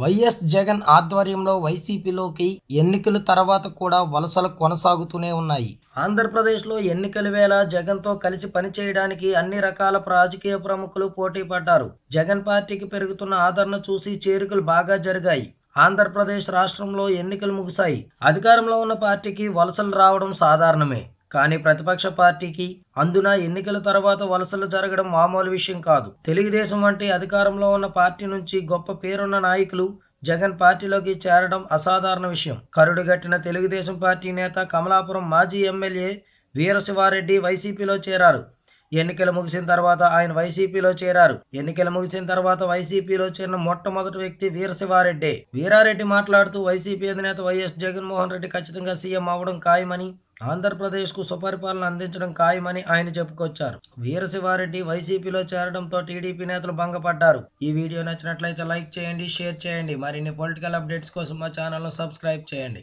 YS Jagan ఆధ్వర్యంలో వైసీపీలోకి ఎన్నికల తర్వాత కూడా వలసలు కొనసాగుతూనే ఉన్నాయి. ఆంధ్రప్రదేశ్లో ఎన్నికల వేళ జగన్తో కలిసి పనిచేయడానికి అన్ని రకాల రాజకీయ ప్రముఖులు పోటీ పడ్డారు. జగన్ పార్టీకి పెరుగుతున్న ఆదరణ చూసి చేరికలు బాగా జరిగాయి. ఆంధ్రప్రదేశ్ రాష్ట్రంలో ఎన్నికలు ముగిశాయి. అధికారంలో ఉన్న పార్టీకి వలసలు రావడం సాధారణమే. కానీ ప్రతిపక్ష పార్టీకి అందున ఎన్నికల తర్వాత వలసలు జరగడం మామూలు విషయం కాదు. తెలుగుదేశం వంటి అధికారంలో ఉన్న పార్టీ నుంచి గొప్ప పేరున్న నాయకులు జగన్ పార్టీలోకి చేరడం అసాధారణ విషయం. కరుడుగట్టిన తెలుగుదేశం పార్టీ నేత కమలాపురం మాజీ ఎమ్మెల్యే వీరశివారెడ్డి వైసీపీలో చేరారు. ఎన్నికలు ముగిసిన తర్వాత ఆయన వైసీపీలో చేరారు. ఎన్నికలు ముగిసిన తర్వాత వైసీపీలో చేరిన మొట్టమొదటి వ్యక్తి వీరశివారెడ్డి. వీరారెడ్డి మాట్లాడుతూ వైసీపీ అధినేత వైఎస్ జగన్మోహన్ రెడ్డి ఖచ్చితంగా సీఎం అవడం ఖాయమని ఆంధ్రప్రదేశ్కు సుపరిపాలన అందించడం ఖాయమని ఆయన చెప్పుకొచ్చారు. వీరశివారెడ్డి వైసీపీలో చేరడంతో టీడీపీ నేతలు భంగపడ్డారు. ఈ వీడియో నచ్చినట్లయితే లైక్ చేయండి షేర్ చేయండి. మరిన్ని పొలిటికల్ అప్డేట్స్ కోసం మా ఛానల్ను సబ్స్క్రైబ్ చేయండి.